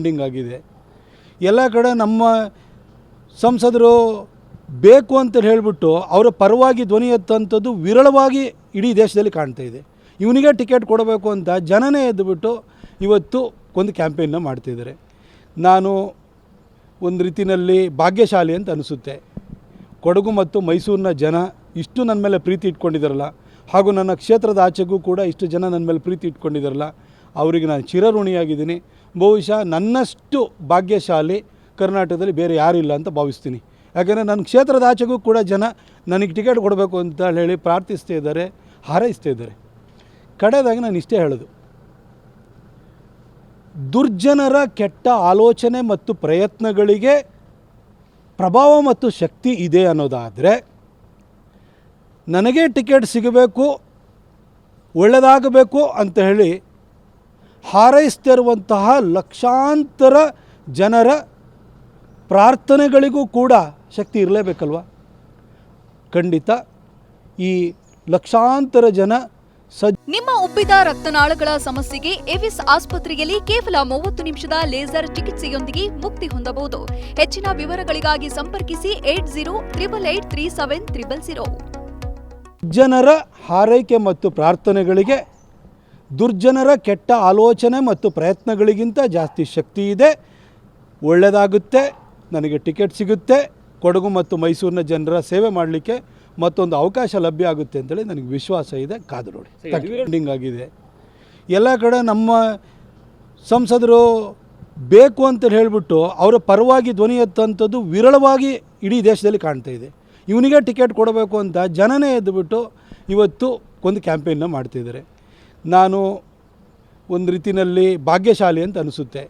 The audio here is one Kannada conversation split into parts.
ಎಂಡಿಂಗ್ ಆಗಿದೆ. ಎಲ್ಲ ಕಡೆ ನಮ್ಮ ಸಂಸದರು ಬೇಕು ಅಂತ ಹೇಳಿಬಿಟ್ಟು ಅವರ ಪರವಾಗಿ ಧ್ವನಿ ಎತ್ತಂಥದ್ದು ವಿರಳವಾಗಿ ಇಡೀ ದೇಶದಲ್ಲಿ ಕಾಣ್ತಾ ಇದೆ. ಇವನಿಗೆ ಟಿಕೆಟ್ ಕೊಡಬೇಕು ಅಂತ ಜನನೇ ಎದ್ದುಬಿಟ್ಟು ಇವತ್ತು ಒಂದು ಕ್ಯಾಂಪೇನ್ನ ಮಾಡ್ತಿದ್ದಾರೆ ನಾನು ಒಂದು ರೀತಿಯಲ್ಲಿ ಭಾಗ್ಯಶಾಲಿ ಅಂತ ಅನಿಸುತ್ತೆ. ಕೊಡಗು ಮತ್ತು ಮೈಸೂರಿನ ಜನ ಇಷ್ಟು ನನ್ನ ಮೇಲೆ ಪ್ರೀತಿ ಇಟ್ಕೊಂಡಿದ್ದಾರಲ್ಲ, ಹಾಗೂ ನನ್ನ ಕ್ಷೇತ್ರದ ಆಚೆಗೂ ಕೂಡ ಇಷ್ಟು ಜನ ನನ್ನ ಮೇಲೆ ಪ್ರೀತಿ ಇಟ್ಕೊಂಡಿದ್ದಾರಲ್ಲ, ಅವರಿಗೆ ನಾನು ಚಿರಋಣಿಯಾಗಿದ್ದೀನಿ. ಬಹುಶಃ ನನ್ನಷ್ಟು ಭಾಗ್ಯಶಾಲಿ ಕರ್ನಾಟಕದಲ್ಲಿ ಬೇರೆ ಯಾರಿಲ್ಲ ಅಂತ ಭಾವಿಸ್ತೀನಿ. ಯಾಕೆಂದರೆ ನನ್ನ ಕ್ಷೇತ್ರದ ಆಚೆಗೂ ಕೂಡ ಜನ ನನಗೆ ಟಿಕೆಟ್ ಕೊಡಬೇಕು ಅಂತ ಹೇಳಿ ಪ್ರಾರ್ಥಿಸ್ತಾ ಇದ್ದಾರೆ, ಹಾರೈಸ್ತಾ ಇದ್ದಾರೆ. ಕಡೆಯದಾಗಿ ನಾನು ಇಷ್ಟೇ ಹೇಳೋದು. ದುರ್ಜನರ ಕೆಟ್ಟ ಆಲೋಚನೆ ಮತ್ತು ಪ್ರಯತ್ನಗಳಿಗೆ ಪ್ರಭಾವ ಮತ್ತು ಶಕ್ತಿ ಇದೆ ಅನ್ನೋದಾದರೆ ನನಗೆ ಟಿಕೆಟ್ ಸಿಗಬೇಕು ಒಳ್ಳೆಯದಾಗಬೇಕು ಅಂತ ಹೇಳಿ ಹಾರೈಸ್ತಿರುವಂತಹ ಲಕ್ಷಾಂತರ ಜನರ ಪ್ರಾರ್ಥನೆಗಳಿಗೂ ಕೂಡ ಶಕ್ತಿ ಇರಲೇಬೇಕಲ್ವ? ಖಂಡಿತ. ಈ ಲಕ್ಷಾಂತರ ಜನ ನಿಮ್ಮ ಉಬ್ಬಿದ ರಕ್ತನಾಳಗಳ ಸಮಸ್ಯೆಗೆ ಎವಿಸ್ ಆಸ್ಪತ್ರೆಯಲ್ಲಿ ಕೇವಲ ಮೂವತ್ತು ನಿಮಿಷದ ಲೇಸರ್ ಚಿಕಿತ್ಸೆಯೊಂದಿಗೆ ಮುಕ್ತಿ ಹೊಂದಬಹುದು. ಹೆಚ್ಚಿನ ವಿವರಗಳಿಗಾಗಿ ಸಂಪರ್ಕಿಸಿ eight zero triple eight three seven triple zero. ಜನರ ಹಾರೈಕೆ ಮತ್ತು ಪ್ರಾರ್ಥನೆಗಳಿಗೆ ದುರ್ಜನರ ಕೆಟ್ಟ ಆಲೋಚನೆ ಮತ್ತು ಪ್ರಯತ್ನಗಳಿಗಿಂತ ಜಾಸ್ತಿ ಶಕ್ತಿ ಇದೆ. ಒಳ್ಳೆಯದಾಗುತ್ತೆ ನನಗೆ ಟಿಕೆಟ್ ಸಿಗುತ್ತೆ ಕೊಡಗು ಮತ್ತು ಮೈಸೂರಿನ ಜನರ ಸೇವೆ ಮಾಡಲಿಕ್ಕೆ ಮತ್ತೊಂದು ಅವಕಾಶ ಲಭ್ಯ ಆಗುತ್ತೆ ಅಂತೇಳಿ ನನಗೆ ವಿಶ್ವಾಸ ಇದೆ ಕಾದು ನೋಡಿ. ಎಂಡಿಂಗ್ ಆಗಿದೆ. ಎಲ್ಲ ಕಡೆ ನಮ್ಮ ಸಂಸದರು ಬೇಕು ಅಂತ ಹೇಳಿಬಿಟ್ಟು ಅವರ ಪರವಾಗಿ ಧ್ವನಿ ಎತ್ತಂಥದ್ದು ವಿರಳವಾಗಿ ಇಡೀ ದೇಶದಲ್ಲಿ ಕಾಣ್ತಾ ಇದೆ. ಇವನಿಗೆ ಟಿಕೆಟ್ ಕೊಡಬೇಕು ಅಂತ ಜನನೇ ಎದ್ದುಬಿಟ್ಟು ಇವತ್ತು ಒಂದು ಕ್ಯಾಂಪೇನ್ನ ಮಾಡ್ತಿದ್ದಾರೆ. ನಾನು ಒಂದು ರೀತಿಯಲ್ಲಿ ಭಾಗ್ಯಶಾಲಿ ಅಂತ ಅನಿಸುತ್ತೆ.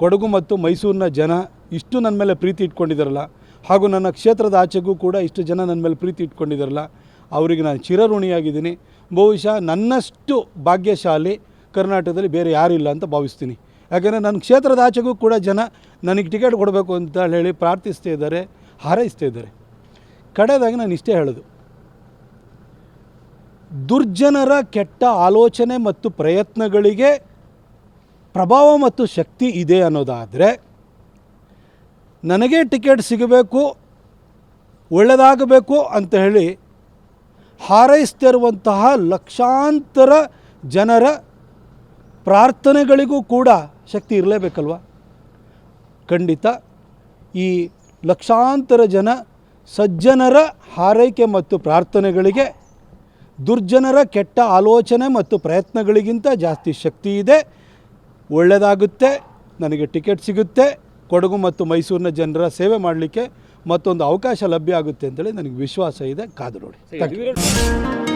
ಕೊಡಗು ಮತ್ತು ಮೈಸೂರಿನ ಜನ ಇಷ್ಟು ನನ್ನ ಮೇಲೆ ಪ್ರೀತಿ ಇಟ್ಕೊಂಡಿದ್ದಾರಲ್ಲ, ಹಾಗೂ ನನ್ನ ಕ್ಷೇತ್ರದ ಆಚೆಗೂ ಕೂಡ ಇಷ್ಟು ಜನ ನನ್ನ ಮೇಲೆ ಪ್ರೀತಿ ಇಟ್ಕೊಂಡಿದ್ದಾರಲ್ಲ, ಅವರಿಗೆ ನಾನು ಚಿರಋಣಿಯಾಗಿದ್ದೀನಿ. ಬಹುಶಃ ನನ್ನಷ್ಟು ಭಾಗ್ಯಶಾಲಿ ಕರ್ನಾಟಕದಲ್ಲಿ ಬೇರೆ ಯಾರಿಲ್ಲ ಅಂತ ಭಾವಿಸ್ತೀನಿ. ಯಾಕೆಂದರೆ ನನ್ನ ಕ್ಷೇತ್ರದ ಆಚೆಗೂ ಕೂಡ ಜನ ನನಗೆ ಟಿಕೆಟ್ ಕೊಡಬೇಕು ಅಂತ ಹೇಳಿ ಪ್ರಾರ್ಥಿಸ್ತಾ ಇದ್ದಾರೆ, ಹಾರೈಸ್ತಾ ಇದ್ದಾರೆ. ಕಡೆಯದಾಗಿ ನಾನು ಇಷ್ಟೇ ಹೇಳೋದು. ದುರ್ಜನರ ಕೆಟ್ಟ ಆಲೋಚನೆ ಮತ್ತು ಪ್ರಯತ್ನಗಳಿಗೆ ಪ್ರಭಾವ ಮತ್ತು ಶಕ್ತಿ ಇದೆ ಅನ್ನೋದಾದರೆ, ನನಗೆ ಟಿಕೆಟ್ ಸಿಗಬೇಕು ಒಳ್ಳೆಯದಾಗಬೇಕು ಅಂತ ಹೇಳಿ ಹಾರೈಸ್ತಿರುವಂತಹ ಲಕ್ಷಾಂತರ ಜನರ ಪ್ರಾರ್ಥನೆಗಳಿಗೂ ಕೂಡ ಶಕ್ತಿ ಇರಲೇಬೇಕಲ್ವ? ಖಂಡಿತ ಈ ಲಕ್ಷಾಂತರ ಜನ ಸಜ್ಜನರ ಹಾರೈಕೆ ಮತ್ತು ಪ್ರಾರ್ಥನೆಗಳಿಗೆ ದುರ್ಜನರ ಕೆಟ್ಟ ಆಲೋಚನೆ ಮತ್ತು ಪ್ರಯತ್ನಗಳಿಗಿಂತ ಜಾಸ್ತಿ ಶಕ್ತಿ ಇದೆ. ಒಳ್ಳೆಯದಾಗುತ್ತೆ ನನಗೆ ಟಿಕೆಟ್ ಸಿಗುತ್ತೆ ಕೊಡಗು ಮತ್ತು ಮೈಸೂರಿನ ಜನರ ಸೇವೆ ಮಾಡಲಿಕ್ಕೆ ಮತ್ತೊಂದು ಅವಕಾಶ ಲಭ್ಯ ಆಗುತ್ತೆ ಅಂತೇಳಿ ನನಗೆ ವಿಶ್ವಾಸ ಇದೆ. ಕಾದು ನೋಡಿ.